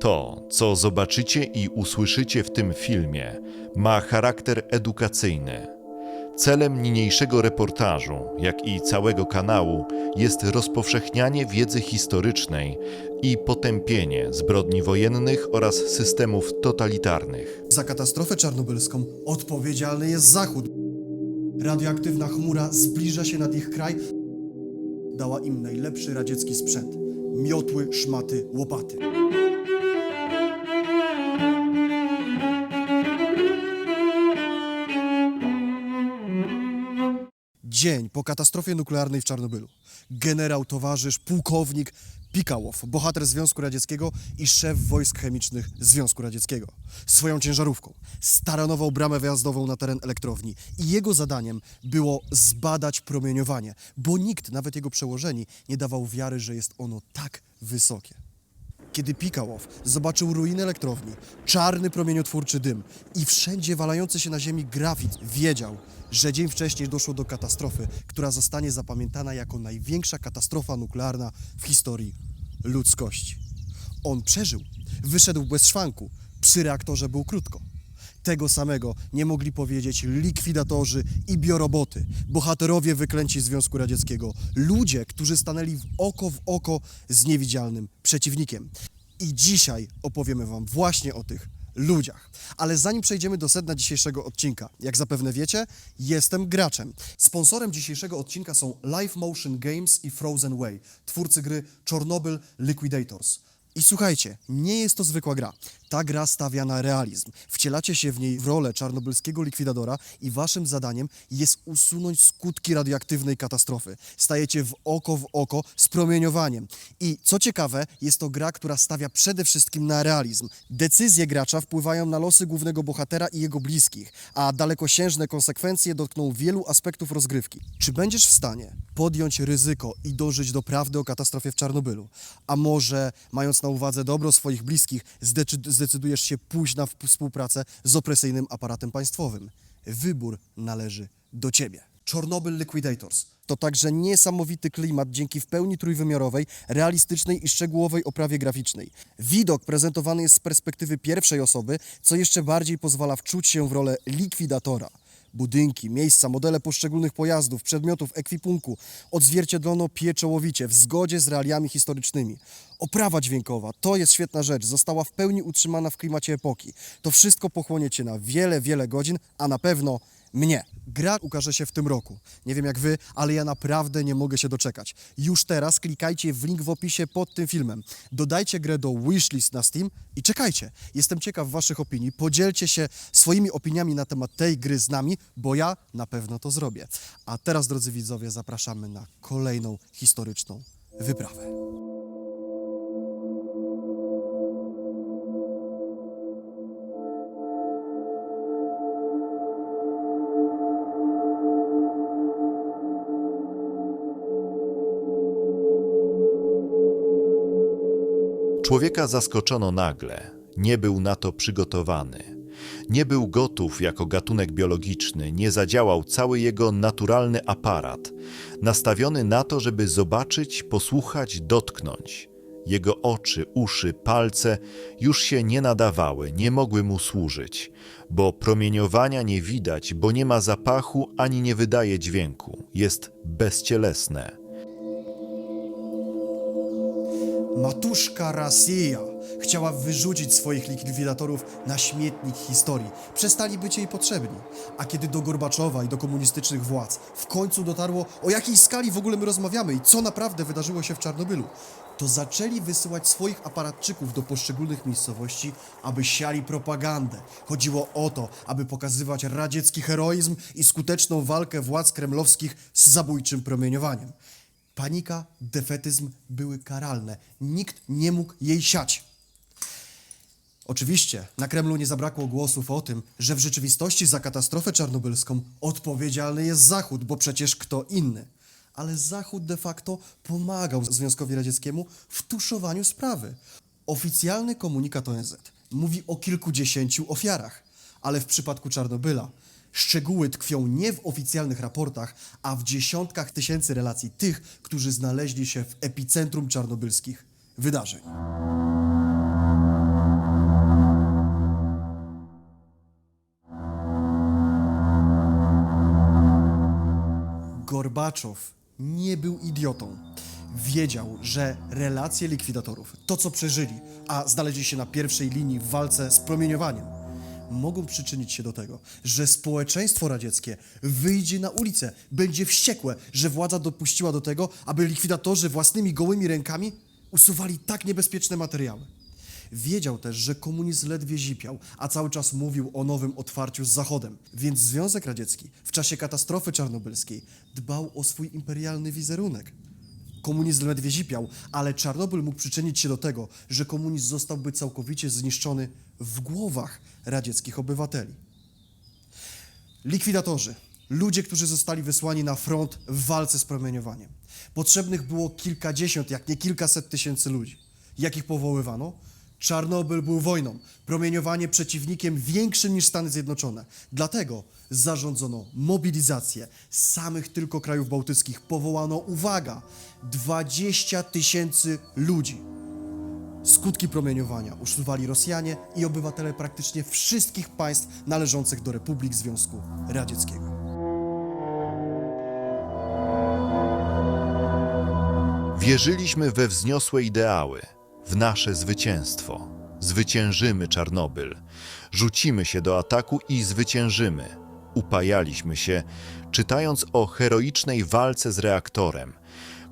To, co zobaczycie i usłyszycie w tym filmie, ma charakter edukacyjny. Celem niniejszego reportażu, jak i całego kanału, jest rozpowszechnianie wiedzy historycznej i potępienie zbrodni wojennych oraz systemów totalitarnych. Za katastrofę czarnobylską odpowiedzialny jest Zachód. Radioaktywna chmura zbliża się nad ich kraj. Dała im najlepszy radziecki sprzęt. Miotły, szmaty, łopaty. Dzień po katastrofie nuklearnej w Czarnobylu. Generał, towarzysz, pułkownik Pikałow, bohater Związku Radzieckiego i szef wojsk chemicznych Związku Radzieckiego. Swoją ciężarówką staranował bramę wjazdową na teren elektrowni i jego zadaniem było zbadać promieniowanie, bo nikt, nawet jego przełożeni, nie dawał wiary, że jest ono tak wysokie. Kiedy Pikałow zobaczył ruiny elektrowni, czarny promieniotwórczy dym i wszędzie walający się na ziemi grafit, wiedział, że dzień wcześniej doszło do katastrofy, która zostanie zapamiętana jako największa katastrofa nuklearna w historii ludzkości. On przeżył, wyszedł bez szwanku, przy reaktorze był krótko. Tego samego nie mogli powiedzieć likwidatorzy i bioroboty, bohaterowie wyklęci Związku Radzieckiego, ludzie, którzy stanęli w oko w oko z niewidzialnym przeciwnikiem. I dzisiaj opowiemy Wam właśnie o tych ludziach. Ale zanim przejdziemy do sedna dzisiejszego odcinka, jak zapewne wiecie, jestem graczem. Sponsorem dzisiejszego odcinka są Live Motion Games i Frozen Way, twórcy gry Chernobyl Liquidators. I słuchajcie, nie jest to zwykła gra. Ta gra stawia na realizm. Wcielacie się w niej w rolę czarnobylskiego likwidadora i waszym zadaniem jest usunąć skutki radioaktywnej katastrofy. Stajecie w oko w oko z promieniowaniem. I co ciekawe, jest to gra, która stawia przede wszystkim na realizm. Decyzje gracza wpływają na losy głównego bohatera i jego bliskich, a dalekosiężne konsekwencje dotkną wielu aspektów rozgrywki. Czy będziesz w stanie podjąć ryzyko i dążyć do prawdy o katastrofie w Czarnobylu? A może, mając na uwadze dobro swoich bliskich, zdecy- zdecydujesz się pójść na współpracę z opresyjnym aparatem państwowym? Wybór należy do ciebie. Chernobyl Liquidators to także niesamowity klimat dzięki w pełni trójwymiarowej, realistycznej i szczegółowej oprawie graficznej. Widok prezentowany jest z perspektywy pierwszej osoby, co jeszcze bardziej pozwala wczuć się w rolę likwidatora. Budynki, miejsca, modele poszczególnych pojazdów, przedmiotów, ekwipunku odzwierciedlono pieczołowicie w zgodzie z realiami historycznymi. Oprawa dźwiękowa to jest świetna rzecz, została w pełni utrzymana w klimacie epoki. To wszystko pochłonie Cię na wiele, wiele godzin, a na pewno mnie. Gra ukaże się w tym roku. Nie wiem jak Wy, ale ja naprawdę nie mogę się doczekać. Już teraz klikajcie w link w opisie pod tym filmem. Dodajcie grę do wishlist na Steam i czekajcie. Jestem ciekaw Waszych opinii. Podzielcie się swoimi opiniami na temat tej gry z nami, bo ja na pewno to zrobię. A teraz, drodzy widzowie, zapraszamy na kolejną historyczną wyprawę. Człowieka zaskoczono nagle, nie był na to przygotowany. Nie był gotów jako gatunek biologiczny, nie zadziałał cały jego naturalny aparat, nastawiony na to, żeby zobaczyć, posłuchać, dotknąć. Jego oczy, uszy, palce już się nie nadawały, nie mogły mu służyć, bo promieniowania nie widać, bo nie ma zapachu ani nie wydaje dźwięku, jest bezcielesne. Matuszka Rosja chciała wyrzucić swoich likwidatorów na śmietnik historii. Przestali być jej potrzebni. A kiedy do Gorbaczowa i do komunistycznych władz w końcu dotarło, o jakiej skali w ogóle my rozmawiamy i co naprawdę wydarzyło się w Czarnobylu, to zaczęli wysyłać swoich aparatczyków do poszczególnych miejscowości, aby siali propagandę. Chodziło o to, aby pokazywać radziecki heroizm i skuteczną walkę władz kremlowskich z zabójczym promieniowaniem. Panika, defetyzm były karalne. Nikt nie mógł jej siać. Oczywiście na Kremlu nie zabrakło głosów o tym, że w rzeczywistości za katastrofę czarnobylską odpowiedzialny jest Zachód, bo przecież kto inny. Ale Zachód de facto pomagał Związkowi Radzieckiemu w tuszowaniu sprawy. Oficjalny komunikat ONZ mówi o kilkudziesięciu ofiarach, ale w przypadku Czarnobyla Szczegóły tkwią nie w oficjalnych raportach, a w dziesiątkach tysięcy relacji tych, którzy znaleźli się w epicentrum czarnobylskich wydarzeń. Gorbaczow nie był idiotą. Wiedział, że relacje likwidatorów, to co przeżyli, a znaleźli się na pierwszej linii w walce z promieniowaniem, mogą przyczynić się do tego, że społeczeństwo radzieckie wyjdzie na ulicę, będzie wściekłe, że władza dopuściła do tego, aby likwidatorzy własnymi gołymi rękami usuwali tak niebezpieczne materiały. Wiedział też, że komunizm ledwie zipiał, a cały czas mówił o nowym otwarciu z Zachodem, więc Związek Radziecki w czasie katastrofy czarnobylskiej dbał o swój imperialny wizerunek. Komunizm ledwie zipiał, ale Czarnobyl mógł przyczynić się do tego, że komunizm zostałby całkowicie zniszczony w głowach radzieckich obywateli. Likwidatorzy, ludzie, którzy zostali wysłani na front w walce z promieniowaniem. Potrzebnych było kilkadziesiąt, jak nie kilkaset tysięcy ludzi. Jak ich powoływano? Czarnobyl był wojną, promieniowanie przeciwnikiem większym niż Stany Zjednoczone. Dlatego zarządzono mobilizację samych tylko krajów bałtyckich. Powołano, uwaga, 20 tysięcy ludzi. Skutki promieniowania usuwali Rosjanie i obywatele praktycznie wszystkich państw należących do Republik Związku Radzieckiego. Wierzyliśmy we wzniosłe ideały, w nasze zwycięstwo. Zwyciężymy Czarnobyl. Rzucimy się do ataku i zwyciężymy. Upajaliśmy się, czytając o heroicznej walce z reaktorem,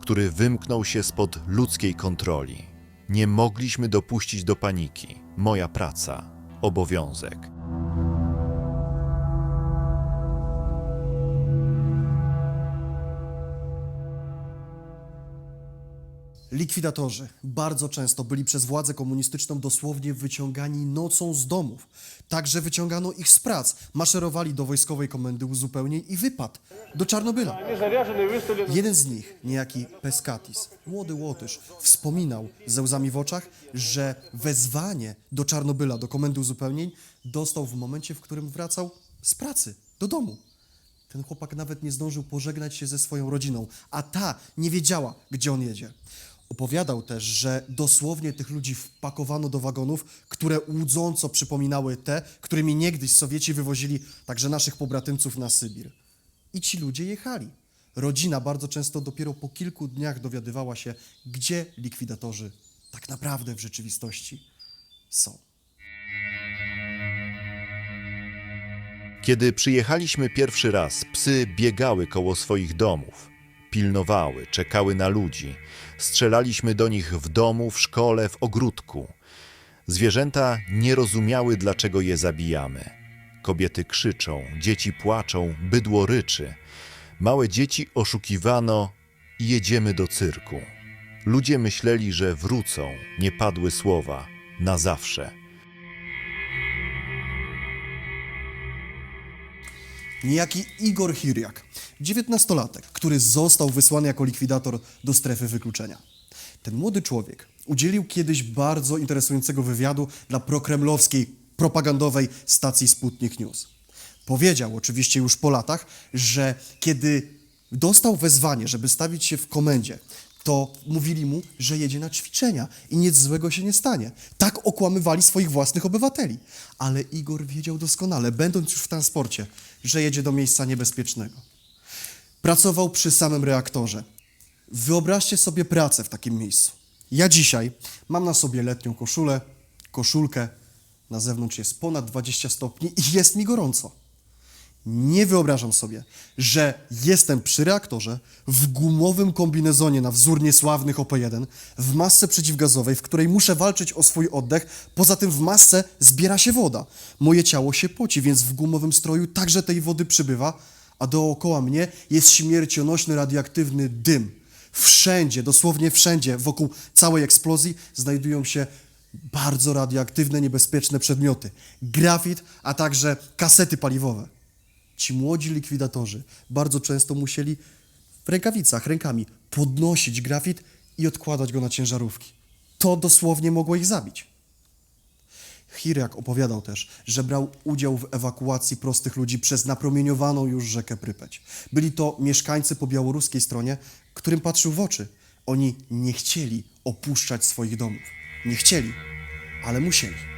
który wymknął się spod ludzkiej kontroli. Nie mogliśmy dopuścić do paniki. Moja praca, obowiązek. Likwidatorzy bardzo często byli przez władzę komunistyczną dosłownie wyciągani nocą z domów. Także wyciągano ich z prac, maszerowali do wojskowej komendy uzupełnień i wypadł do Czarnobyla. Jeden z nich, niejaki Peskatis, młody Łotysz, wspominał ze łzami w oczach, że wezwanie do Czarnobyla, do komendy uzupełnień dostał w momencie, w którym wracał z pracy do domu. Ten chłopak nawet nie zdążył pożegnać się ze swoją rodziną, a ta nie wiedziała, gdzie on jedzie. Opowiadał też, że dosłownie tych ludzi wpakowano do wagonów, które łudząco przypominały te, którymi niegdyś Sowieci wywozili także naszych pobratymców na Sybir. I ci ludzie jechali. Rodzina bardzo często dopiero po kilku dniach dowiadywała się, gdzie likwidatorzy tak naprawdę w rzeczywistości są. Kiedy przyjechaliśmy pierwszy raz, psy biegały koło swoich domów. Pilnowały, czekały na ludzi. Strzelaliśmy do nich w domu, w szkole, w ogródku. Zwierzęta nie rozumiały, dlaczego je zabijamy. Kobiety krzyczą, dzieci płaczą, bydło ryczy. Małe dzieci oszukiwano i jedziemy do cyrku. Ludzie myśleli, że wrócą, nie padły słowa, na zawsze. Niejaki Igor Hiriak, dziewiętnastolatek, który został wysłany jako likwidator do strefy wykluczenia. Ten młody człowiek udzielił kiedyś bardzo interesującego wywiadu dla prokremlowskiej, propagandowej stacji Sputnik News. Powiedział, oczywiście już po latach, że kiedy dostał wezwanie, żeby stawić się w komendzie, to mówili mu, że jedzie na ćwiczenia i nic złego się nie stanie. Tak okłamywali swoich własnych obywateli. Ale Igor wiedział doskonale, będąc już w transporcie, że jedzie do miejsca niebezpiecznego. Pracował przy samym reaktorze. Wyobraźcie sobie pracę w takim miejscu. Ja dzisiaj mam na sobie letnią koszulę, koszulkę, na zewnątrz jest ponad 20 stopni i jest mi gorąco. Nie wyobrażam sobie, że jestem przy reaktorze w gumowym kombinezonie na wzór niesławnych OP1, w masce przeciwgazowej, w której muszę walczyć o swój oddech. Poza tym w masce zbiera się woda. Moje ciało się poci, więc w gumowym stroju także tej wody przybywa, a dookoła mnie jest śmiercionośny radioaktywny dym. Wszędzie, dosłownie wszędzie, wokół całej eksplozji znajdują się bardzo radioaktywne, niebezpieczne przedmioty. Grafit, a także kasety paliwowe. Ci młodzi likwidatorzy bardzo często musieli w rękawicach, rękami podnosić grafit i odkładać go na ciężarówki. To dosłownie mogło ich zabić. Hiriak opowiadał też, że brał udział w ewakuacji prostych ludzi przez napromieniowaną już rzekę Prypeć. Byli to mieszkańcy po białoruskiej stronie, którym patrzył w oczy. Oni nie chcieli opuszczać swoich domów. Nie chcieli, ale musieli.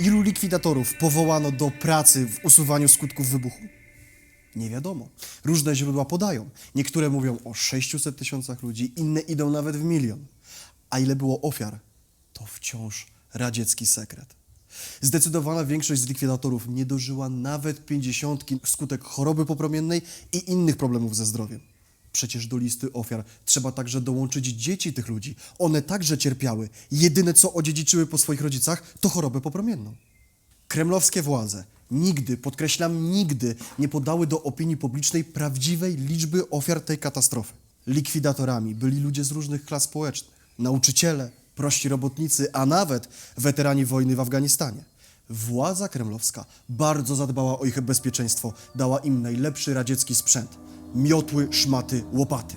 Ilu likwidatorów powołano do pracy w usuwaniu skutków wybuchu? Nie wiadomo. Różne źródła podają. Niektóre mówią o 600 tysiącach ludzi, inne idą nawet w milion. A ile było ofiar, to wciąż radziecki sekret. Zdecydowana większość z likwidatorów nie dożyła nawet pięćdziesiątki wskutek choroby popromiennej i innych problemów ze zdrowiem. Przecież do listy ofiar trzeba także dołączyć dzieci tych ludzi. One także cierpiały. Jedyne co odziedziczyły po swoich rodzicach to chorobę popromienną. Kremlowskie władze nigdy, podkreślam nigdy, nie podały do opinii publicznej prawdziwej liczby ofiar tej katastrofy. Likwidatorami byli ludzie z różnych klas społecznych, nauczyciele, prości robotnicy, a nawet weterani wojny w Afganistanie. Władza kremlowska bardzo zadbała o ich bezpieczeństwo, dała im najlepszy radziecki sprzęt Miotły, szmaty, łopaty.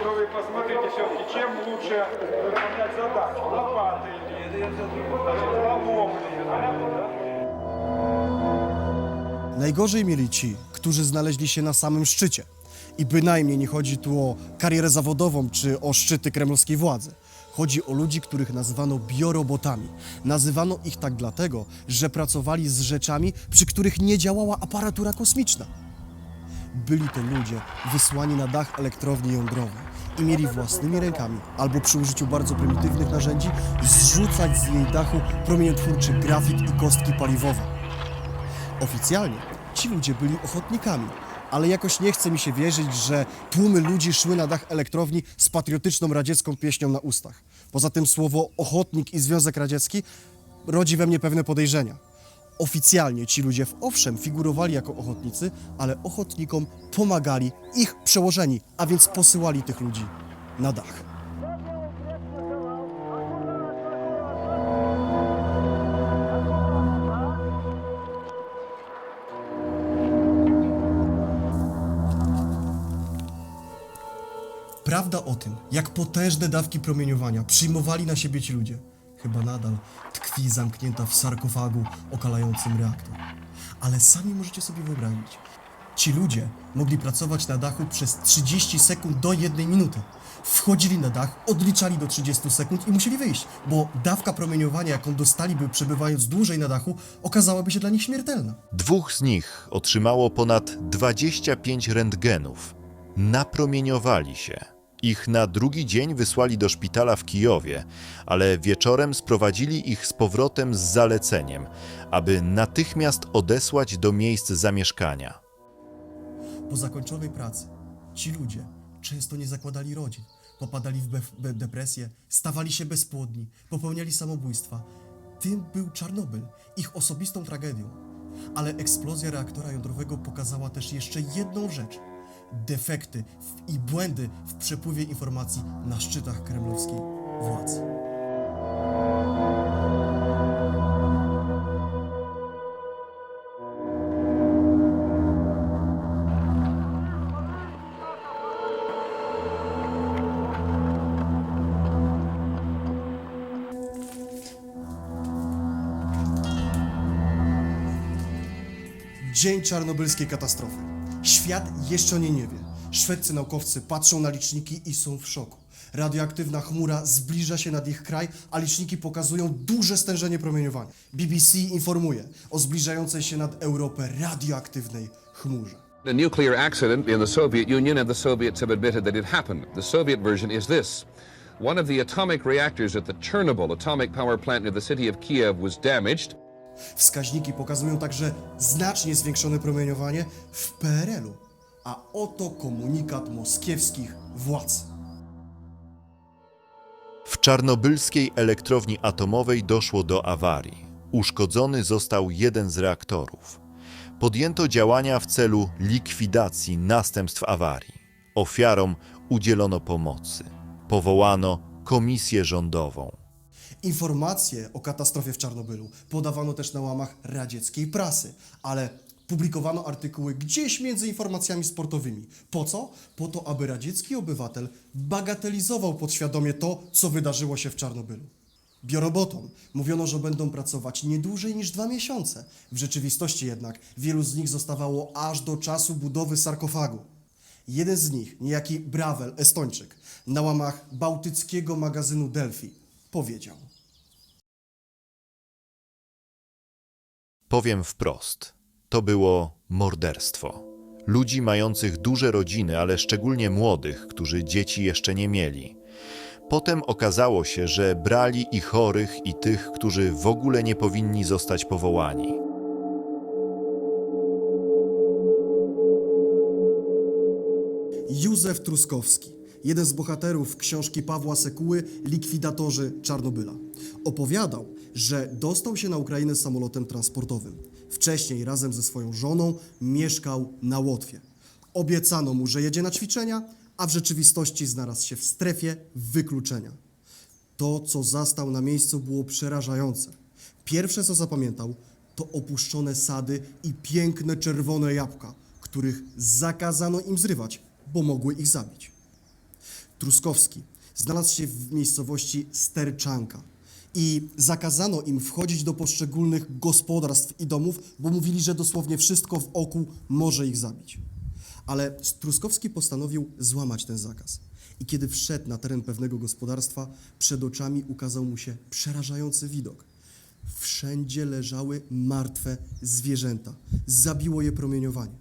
Что вы посмотрите все-таки, чем лучше выполнять задачу? Лопаты или ломом? Najgorzej mieli ci, którzy znaleźli się na samym szczycie. I bynajmniej nie chodzi tu o karierę zawodową czy o szczyty kremlowskiej władzy. Chodzi o ludzi, których nazywano biorobotami. Nazywano ich tak dlatego, że pracowali z rzeczami, przy których nie działała aparatura kosmiczna. Byli to ludzie wysłani na dach elektrowni jądrowej i mieli własnymi rękami albo przy użyciu bardzo prymitywnych narzędzi zrzucać z jej dachu promieniotwórczy grafit i kostki paliwowe. Oficjalnie ci ludzie byli ochotnikami, ale jakoś nie chce mi się wierzyć, że tłumy ludzi szły na dach elektrowni z patriotyczną radziecką pieśnią na ustach. Poza tym słowo ochotnik i Związek Radziecki rodzi we mnie pewne podejrzenia. Oficjalnie ci ludzie w owszem figurowali jako ochotnicy, ale ochotnikom pomagali ich przełożeni, a więc posyłali tych ludzi na dach. Prawda o tym, jak potężne dawki promieniowania przyjmowali na siebie ci ludzie, chyba nadal tkwi zamknięta w sarkofagu okalającym reaktor. Ale sami możecie sobie wyobrazić. Ci ludzie mogli pracować na dachu przez 30 sekund do 1 minuty. Wchodzili na dach, odliczali do 30 sekund i musieli wyjść, bo dawka promieniowania, jaką dostaliby przebywając dłużej na dachu, okazałaby się dla nich śmiertelna. Dwóch z nich otrzymało ponad 25 rentgenów. Napromieniowali się. Ich na drugi dzień wysłali do szpitala w Kijowie, ale wieczorem sprowadzili ich z powrotem z zaleceniem, aby natychmiast odesłać do miejsc zamieszkania. Po zakończonej pracy ci ludzie często nie zakładali rodzin, popadali w be- be- depresję, stawali się bezpłodni, popełniali samobójstwa. Tym był Czarnobyl, ich osobistą tragedią. Ale eksplozja reaktora jądrowego pokazała też jeszcze jedną rzecz. Defekty i błędy w przepływie informacji na szczytach kremlowskiej władzy. Dzień czarnobylskiej katastrofy. Świat jeszcze o niej nie wie. Szwedzcy naukowcy patrzą na liczniki i są w szoku. Radioaktywna chmura zbliża się nad ich kraj, a liczniki pokazują duże stężenie promieniowania. BBC informuje o zbliżającej się nad Europę radioaktywnej chmurze. A nuclear accident in the Soviet Union, and the Soviets have admitted that it happened. The Soviet version is this. One of the atomic reactors at the Chernobyl atomic power plant near the city of Kiev was damaged. Wskaźniki pokazują także znacznie zwiększone promieniowanie w PRL-u. A oto komunikat moskiewskich władz. W czarnobylskiej elektrowni atomowej doszło do awarii. Uszkodzony został jeden z reaktorów. Podjęto działania w celu likwidacji następstw awarii. Ofiarom udzielono pomocy. Powołano komisję rządową. Informacje o katastrofie w Czarnobylu podawano też na łamach radzieckiej prasy, ale publikowano artykuły gdzieś między informacjami sportowymi. Po co? Po to, aby radziecki obywatel bagatelizował podświadomie to, co wydarzyło się w Czarnobylu. Biorobotom mówiono, że będą pracować nie dłużej niż dwa miesiące. W rzeczywistości jednak wielu z nich zostawało aż do czasu budowy sarkofagu. Jeden z nich, niejaki Bravel, Estończyk, na łamach bałtyckiego magazynu Delphi powiedział Powiem wprost: to było morderstwo. Ludzi mających duże rodziny, ale szczególnie młodych, którzy dzieci jeszcze nie mieli. Potem okazało się, że brali i chorych, i tych, którzy w ogóle nie powinni zostać powołani. Józef Truskowski, jeden z bohaterów książki Pawła Sekuły Likwidatorzy Czarnobyla. Opowiadał, że dostał się na Ukrainę samolotem transportowym. Wcześniej razem ze swoją żoną mieszkał na Łotwie. Obiecano mu, że jedzie na ćwiczenia, a w rzeczywistości znalazł się w strefie wykluczenia. To, co zastał na miejscu, było przerażające. Pierwsze, co zapamiętał, to opuszczone sady i piękne czerwone jabłka, których zakazano im zrywać, bo mogły ich zabić. Truskowski znalazł się w miejscowości Sterczanka i zakazano im wchodzić do poszczególnych gospodarstw i domów, bo mówili, że dosłownie wszystko w oku może ich zabić. Ale Truskowski postanowił złamać ten zakaz. I kiedy wszedł na teren pewnego gospodarstwa, przed oczami ukazał mu się przerażający widok. Wszędzie leżały martwe zwierzęta. Zabiło je promieniowanie.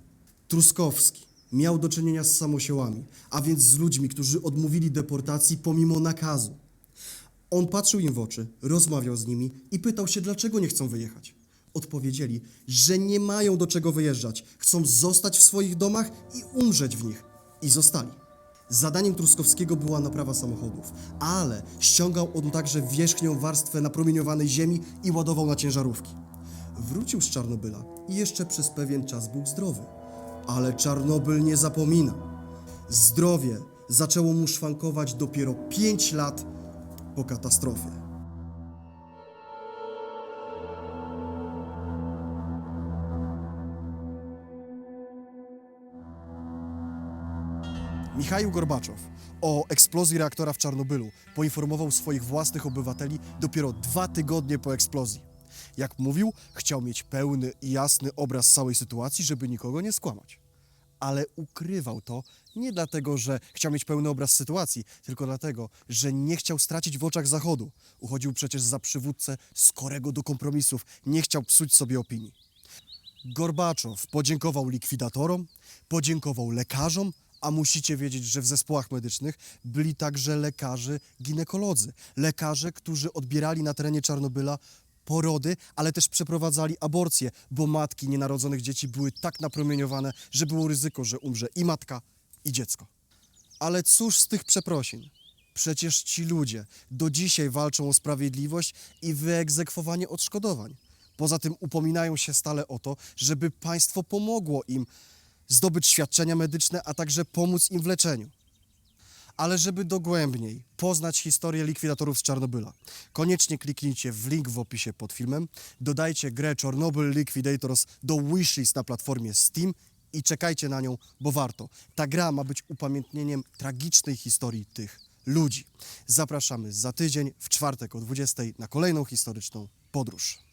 Truskowski miał do czynienia z samosiałami, a więc z ludźmi, którzy odmówili deportacji pomimo nakazu. On patrzył im w oczy, rozmawiał z nimi i pytał się, dlaczego nie chcą wyjechać. Odpowiedzieli, że nie mają do czego wyjeżdżać, chcą zostać w swoich domach i umrzeć w nich. I zostali. Zadaniem Truskowskiego była naprawa samochodów, ale ściągał on także wierzchnią warstwę napromieniowanej ziemi i ładował na ciężarówki. Wrócił z Czarnobyla i jeszcze przez pewien czas był zdrowy. Ale Czarnobyl nie zapomina. Zdrowie zaczęło mu szwankować dopiero 5 lat po katastrofie. Michał Gorbaczow o eksplozji reaktora w Czarnobylu poinformował swoich własnych obywateli dopiero dwa tygodnie po eksplozji. Jak mówił, chciał mieć pełny i jasny obraz całej sytuacji, żeby nikogo nie skłamać. Ale ukrywał to nie dlatego, że chciał mieć pełny obraz sytuacji, tylko dlatego, że nie chciał stracić w oczach Zachodu. Uchodził przecież za przywódcę skorego do kompromisów, nie chciał psuć sobie opinii. Gorbaczow podziękował likwidatorom, podziękował lekarzom, a musicie wiedzieć, że w zespołach medycznych byli także lekarze ginekolodzy. Lekarze, którzy odbierali na terenie Czarnobyla porody, ale też przeprowadzali aborcje, bo matki nienarodzonych dzieci były tak napromieniowane, że było ryzyko, że umrze i matka, i dziecko. Ale cóż z tych przeprosin? Przecież ci ludzie do dzisiaj walczą o sprawiedliwość i wyegzekwowanie odszkodowań. Poza tym upominają się stale o to, żeby państwo pomogło im zdobyć świadczenia medyczne, a także pomóc im w leczeniu. Ale żeby dogłębniej poznać historię likwidatorów z Czarnobyla, koniecznie kliknijcie w link w opisie pod filmem, dodajcie grę Chernobyl Liquidators do wishlist na platformie Steam i czekajcie na nią, bo warto. Ta gra ma być upamiętnieniem tragicznej historii tych ludzi. Zapraszamy za tydzień w czwartek o 20 na kolejną historyczną podróż.